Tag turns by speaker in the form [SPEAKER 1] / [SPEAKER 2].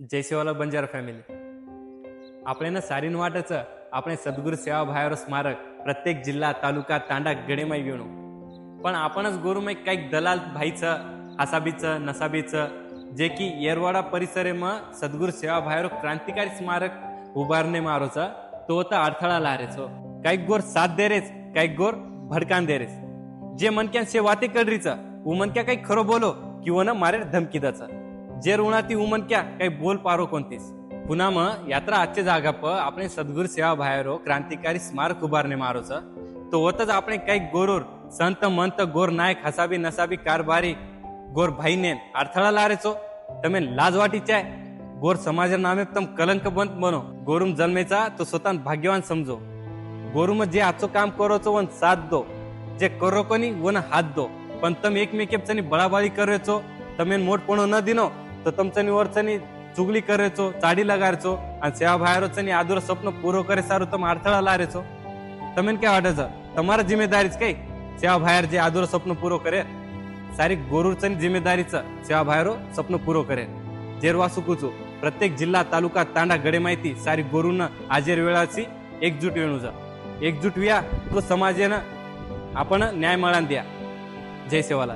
[SPEAKER 1] जयसेवाला बंजार फॅमिली आपले ना सारीन वाटच आपले सद्गुरु सेवा भायर स्मारक प्रत्येक जिल्हा तालुका तांडा गडेमाई घेणो पण आपणच गुरुमय काही दलाल भाईच आसाबीच नसाबीच जे की येरवाडा परिसरे म सद्गुरु सेवा भायर क्रांतिकारी स्मारक उभारणे मारोच तो आता अडथळा लारेच. काही गोर साथ दे रेच काही गोर भडकान दे रेच. जे मनक्यांचे वाते कडरीच उमनक्या काही खरं बोलो किंवा ना मारे धमकी द्याचं जे रुणा ती उमन क्या काही बोल पारो कोणतीच. पुन्हा मग यात्रा आजच्या जागा प आपण सद्गुरु सेवा बाहेर क्रांतिकारी स्मारक उभारणे मारोच. तो होतच आपण काही गोरूर संत मंत गोर नायक हसाबी नसाबी कारभारी गोर भाई ने अडथळा ला रेचो तमे लाज वाटीच आहे गोर समाज नामे तम कलंक बंत बनो गोरुम जन्मेचा तो स्वतः भाग्यवान समजो. गोरुम जे आचो काम करोचो वन साथ दो. जे करो कोणी वन हात दो. पण तम एकमेकेपचा बळाबळी करायचो तमेन मोठपणो न दिनो. तर तुमचंनी वरचणी चुगली करायचो चाडी लगायचो आणि सेवा बाहेर आदुर स्वप्न पूर्ण करे सारो तम अडथळा लारायचो तमेन काय वाटायचं तुम्हाला जिम्मेदारीच काय सेवा बाहेर जे आदुर स्वप्न पूर्ण करे सारी गोरुरचनी जिम्मेदारीचं सेवा बाहेर स्वप्न पूर्ण करे जेरवा सुकूचो प्रत्येक जिल्हा तालुका तांडा गडे माहिती सारी गोरुनं आजेर वेळाची एकजूट वेणूजा एकजूट विया तो समाजेनं आपण न्याय मिळान द्या. जय सेवाला